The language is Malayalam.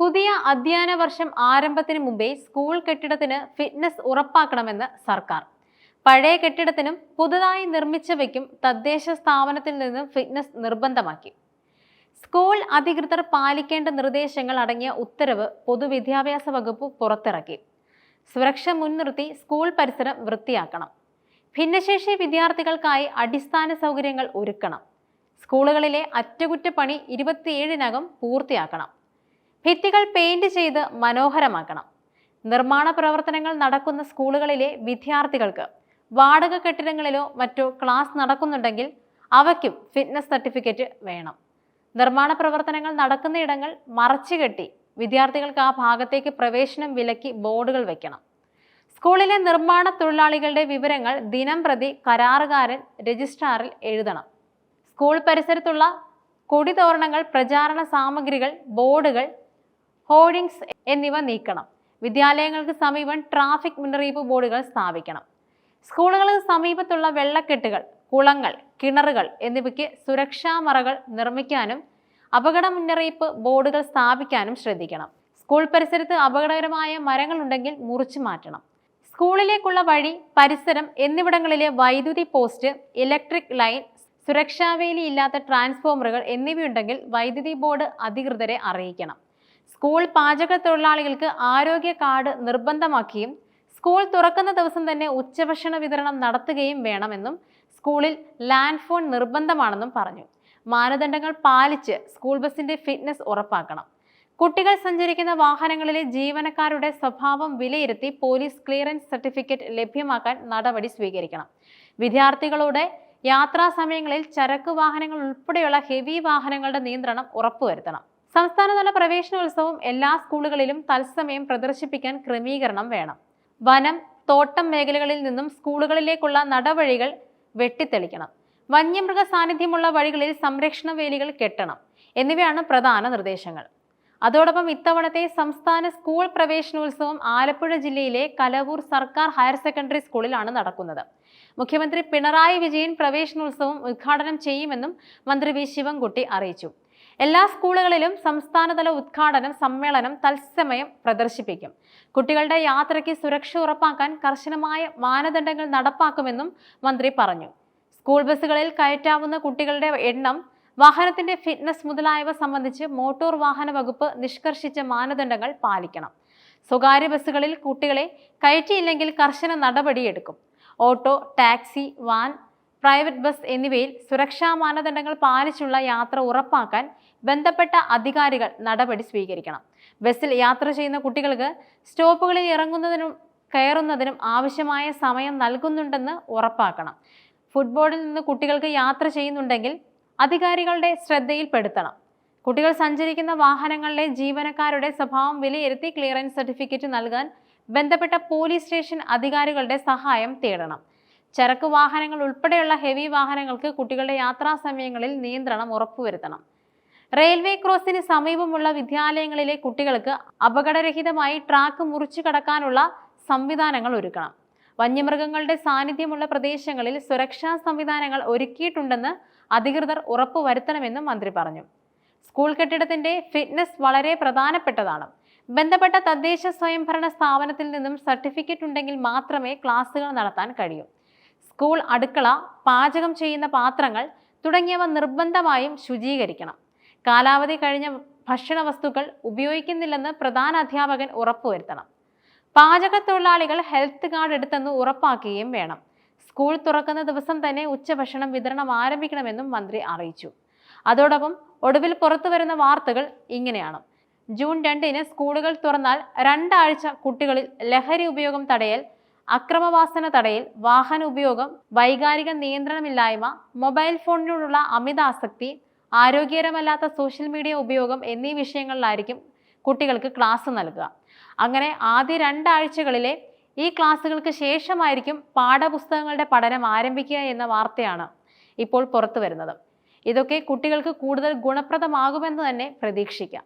പുതിയ അധ്യയന വർഷം ആരംഭത്തിന് മുമ്പേ സ്കൂൾ കെട്ടിടത്തിന് ഫിറ്റ്നസ് ഉറപ്പാക്കണമെന്ന് സർക്കാർ. പഴയ കെട്ടിടത്തിനും പുതുതായി നിർമ്മിച്ചവയ്ക്കും തദ്ദേശ സ്ഥാപനത്തിൽ നിന്നും ഫിറ്റ്നസ് നിർബന്ധമാക്കി. സ്കൂൾ അധികൃതർ പാലിക്കേണ്ട നിർദ്ദേശങ്ങൾ അടങ്ങിയ ഉത്തരവ് പൊതുവിദ്യാഭ്യാസ വകുപ്പ് പുറത്തിറക്കി. സുരക്ഷ മുൻനിർത്തി സ്കൂൾ പരിസരം വൃത്തിയാക്കണം. ഭിന്നശേഷി വിദ്യാർത്ഥികൾക്കായി അടിസ്ഥാന സൗകര്യങ്ങൾ ഒരുക്കണം. സ്കൂളുകളിലെ അറ്റകുറ്റപ്പണി ഇരുപത്തിയേഴിനകം പൂർത്തിയാക്കണം. ഭിത്തികൾ പെയിന്റ് ചെയ്ത് മനോഹരമാക്കണം. നിർമ്മാണ പ്രവർത്തനങ്ങൾ നടക്കുന്ന സ്കൂളുകളിലെ വിദ്യാർത്ഥികൾക്ക് വാടക കെട്ടിടങ്ങളിലോ മറ്റോ ക്ലാസ് നടക്കുന്നുണ്ടെങ്കിൽ അവയ്ക്കും ഫിറ്റ്നസ് സർട്ടിഫിക്കറ്റ് വേണം. നിർമ്മാണ പ്രവർത്തനങ്ങൾ നടക്കുന്നയിടങ്ങൾ മറച്ചുകെട്ടി വിദ്യാർത്ഥികൾക്ക് ആ ഭാഗത്തേക്ക് പ്രവേശനം വിലക്കി ബോർഡുകൾ വയ്ക്കണം സ്കൂളിലെ നിർമ്മാണ തൊഴിലാളികളുടെ വിവരങ്ങൾ ദിനം പ്രതി കരാറുകാരൻ രജിസ്ട്രാറിൽ എഴുതണം. സ്കൂൾ പരിസരത്തുള്ള കൊടിതോരണങ്ങൾ പ്രചാരണ സാമഗ്രികൾ ബോർഡുകൾ ഹോർഡിങ്സ് എന്നിവ നീക്കണം. വിദ്യാലയങ്ങൾക്ക് സമീപം ട്രാഫിക് മുന്നറിയിപ്പ് ബോർഡുകൾ സ്ഥാപിക്കണം. സ്കൂളുകൾക്ക് സമീപത്തുള്ള വെള്ളക്കെട്ടുകൾ കുളങ്ങൾ കിണറുകൾ എന്നിവയ്ക്ക് സുരക്ഷാ മറകൾ നിർമ്മിക്കാനും അപകട മുന്നറിയിപ്പ് ബോർഡുകൾ സ്ഥാപിക്കാനും ശ്രദ്ധിക്കണം. സ്കൂൾ പരിസരത്ത് അപകടകരമായ മരങ്ങളുണ്ടെങ്കിൽ മുറിച്ചു മാറ്റണം. സ്കൂളിലേക്കുള്ള വഴി പരിസരം എന്നിവിടങ്ങളിലെ വൈദ്യുതി പോസ്റ്റ് ഇലക്ട്രിക് ലൈൻ സുരക്ഷാവേലി ഇല്ലാത്ത ട്രാൻസ്ഫോമറുകൾ എന്നിവയുണ്ടെങ്കിൽ വൈദ്യുതി ബോർഡ് അധികൃതരെ അറിയിക്കണം. സ്കൂൾ പാചക തൊഴിലാളികൾക്ക് ആരോഗ്യ കാർഡ് നിർബന്ധമാക്കിയും സ്കൂൾ തുറക്കുന്ന ദിവസം തന്നെ ഉച്ചഭക്ഷണ വിതരണം നടത്തുകയും വേണമെന്നും സ്കൂളിൽ ലാൻഡ് ഫോൺ നിർബന്ധമാണെന്നും പറഞ്ഞു. മാനദണ്ഡങ്ങൾ പാലിച്ച് സ്കൂൾ ബസിന്റെ ഫിറ്റ്നസ് ഉറപ്പാക്കണം. കുട്ടികൾ സഞ്ചരിക്കുന്ന വാഹനങ്ങളിലെ ജീവനക്കാരുടെ സ്വഭാവം വിലയിരുത്തി പോലീസ് ക്ലിയറൻസ് സർട്ടിഫിക്കറ്റ് ലഭ്യമാക്കാൻ നടപടി സ്വീകരിക്കണം. വിദ്യാർത്ഥികളുടെ യാത്രാ സമയങ്ങളിൽ ചരക്ക് വാഹനങ്ങൾ ഉൾപ്പെടെയുള്ള ഹെവി വാഹനങ്ങളുടെ നിയന്ത്രണം ഉറപ്പുവരുത്തണം. സംസ്ഥാനതല പ്രവേശനോത്സവം എല്ലാ സ്കൂളുകളിലും തത്സമയം പ്രദർശിപ്പിക്കാൻ ക്രമീകരണം വേണം. വനം തോട്ടം മേഖലകളിൽ നിന്നും സ്കൂളുകളിലേക്കുള്ള നടവഴികൾ വെട്ടിത്തെളിക്കണം. വന്യമൃഗ സാന്നിധ്യമുള്ള വഴികളിൽ സംരക്ഷണ വേലികൾ കെട്ടണം എന്നിവയാണ് പ്രധാന നിർദ്ദേശങ്ങൾ. അതോടൊപ്പം ഇത്തവണത്തെ സംസ്ഥാന സ്കൂൾ പ്രവേശനോത്സവം ആലപ്പുഴ ജില്ലയിലെ കലവൂർ സർക്കാർ ഹയർ സെക്കൻഡറി സ്കൂളിലാണ് നടക്കുന്നത്. മുഖ്യമന്ത്രി പിണറായി വിജയൻ പ്രവേശനോത്സവം ഉദ്ഘാടനം ചെയ്യുമെന്നും മന്ത്രി വി ശിവൻകുട്ടി അറിയിച്ചു. എല്ലാ സ്കൂളുകളിലും സംസ്ഥാനതല ഉദ്ഘാടനം സമ്മേളനം തത്സമയം പ്രദർശിപ്പിക്കും. കുട്ടികളുടെ യാത്രയ്ക്ക് സുരക്ഷ ഉറപ്പാക്കാൻ കർശനമായ മാനദണ്ഡങ്ങൾ നടപ്പാക്കുമെന്നും മന്ത്രി പറഞ്ഞു. സ്കൂൾ ബസ്സുകളിൽ കയറ്റാവുന്ന കുട്ടികളുടെ എണ്ണം വാഹനത്തിന്റെ ഫിറ്റ്നസ് മുതലായവ സംബന്ധിച്ച് മോട്ടോർ വാഹന വകുപ്പ് നിഷ്കർഷിച്ച മാനദണ്ഡങ്ങൾ പാലിക്കണം. സ്വകാര്യ ബസ്സുകളിൽ കുട്ടികളെ കയറ്റിയില്ലെങ്കിൽ കർശന നടപടിയെടുക്കും. Auto taxi van private bus എന്നിവയിൽ സുരക്ഷാ മാനദണ്ഡങ്ങൾ പാലിച്ചുള്ള യാത്ര ഉറപ്പാക്കാൻ ബന്ധപ്പെട്ട അധികാരികൾ നടപടി സ്വീകരിക്കണം. ബസ്സിൽ യാത്ര ചെയ്യുന്ന കുട്ടികൾക്ക് സ്റ്റോപ്പുകളിൽ ഇറങ്ങുന്നതിനും കയറുന്നതിനും ആവശ്യമായ സമയം നൽകുന്നുണ്ടെന്ന് ഉറപ്പാക്കണം. ഫുട്ബോളിൽ നിന്ന് കുട്ടികൾക്ക് യാത്ര ചെയ്യുന്നുണ്ടെങ്കിൽ അധികാരികളുടെ ശ്രദ്ധയിൽപ്പെടുത്തണം. കുട്ടികൾ സഞ്ചരിക്കുന്ന വാഹനങ്ങളിലെ ജീവനക്കാരുടെ സ്വഭാവം വിലയിരുത്തി ക്ലിയറൻസ് സർട്ടിഫിക്കറ്റ് നൽകാൻ ബന്ധപ്പെട്ട പോലീസ് സ്റ്റേഷൻ അധികാരികളുടെ സഹായം തേടണം. ചരക്ക് വാഹനങ്ങൾ ഉൾപ്പെടെയുള്ള ഹെവി വാഹനങ്ങൾക്ക് കുട്ടികളുടെ യാത്രാ സമയങ്ങളിൽ നിയന്ത്രണം ഉറപ്പുവരുത്തണം. റെയിൽവേ ക്രോസിന് സമീപമുള്ള വിദ്യാലയങ്ങളിലെ കുട്ടികൾക്ക് അപകടരഹിതമായി ട്രാക്ക് മുറിച്ചു കടക്കാനുള്ള സംവിധാനങ്ങൾ ഒരുക്കണം. വന്യമൃഗങ്ങളുടെ സാന്നിധ്യമുള്ള പ്രദേശങ്ങളിൽ സുരക്ഷാ സംവിധാനങ്ങൾ ഒരുക്കിയിട്ടുണ്ടെന്ന് അധികൃതർ ഉറപ്പുവരുത്തണമെന്നും മന്ത്രി പറഞ്ഞു. സ്കൂൾ കെട്ടിടത്തിന്റെ ഫിറ്റ്നസ് വളരെ പ്രധാനപ്പെട്ടതാണ്. ബന്ധപ്പെട്ട തദ്ദേശ സ്വയംഭരണ സ്ഥാപനത്തിൽ നിന്നും സർട്ടിഫിക്കറ്റ് ഉണ്ടെങ്കിൽ മാത്രമേ ക്ലാസുകൾ നടത്താൻ കഴിയൂ. സ്കൂൾ അടുക്കള പാചകം ചെയ്യുന്ന പാത്രങ്ങൾ തുടങ്ങിയവ നിർബന്ധമായും ശുചീകരിക്കണം. കാലാവധി കഴിഞ്ഞ ഭക്ഷണ വസ്തുക്കൾ ഉപയോഗിക്കുന്നില്ലെന്ന് പ്രധാന അധ്യാപകൻ ഉറപ്പുവരുത്തണം. പാചക തൊഴിലാളികൾ ഹെൽത്ത് കാർഡ് എടുത്തെന്ന് ഉറപ്പാക്കുകയും വേണം. സ്കൂൾ തുറക്കുന്ന ദിവസം തന്നെ ഉച്ചഭക്ഷണം വിതരണം ആരംഭിക്കണമെന്നും മന്ത്രി അറിയിച്ചു. അതോടൊപ്പം ഒടുവിൽ പുറത്തു വരുന്ന വാർത്തകൾ ഇങ്ങനെയാണ്. ജൂൺ രണ്ടിന് സ്കൂളുകൾ തുറന്നാൽ രണ്ടാഴ്ച കുട്ടികളിൽ ലഹരി ഉപയോഗം തടയൽ അക്രമവാസന തടയൽ വാഹന ഉപയോഗം വൈകാരിക നിയന്ത്രണമില്ലായ്മ മൊബൈൽ ഫോണിനോടുള്ള അമിത ആസക്തി ആരോഗ്യകരമല്ലാത്ത സോഷ്യൽ മീഡിയ ഉപയോഗം എന്നീ വിഷയങ്ങളിലായിരിക്കും കുട്ടികൾക്ക് ക്ലാസ് നൽകുക. അങ്ങനെ ആദ്യ രണ്ടാഴ്ചകളിലെ ഈ ക്ലാസ്സുകൾക്ക് ശേഷമായിരിക്കും പാഠപുസ്തകങ്ങളുടെ പഠനം ആരംഭിക്കുക എന്ന വാർത്തയാണ് ഇപ്പോൾ പുറത്തു വരുന്നത്. ഇതൊക്കെ കുട്ടികൾക്ക് കൂടുതൽ ഗുണപ്രദമാകുമെന്ന് തന്നെ പ്രതീക്ഷിക്കാം.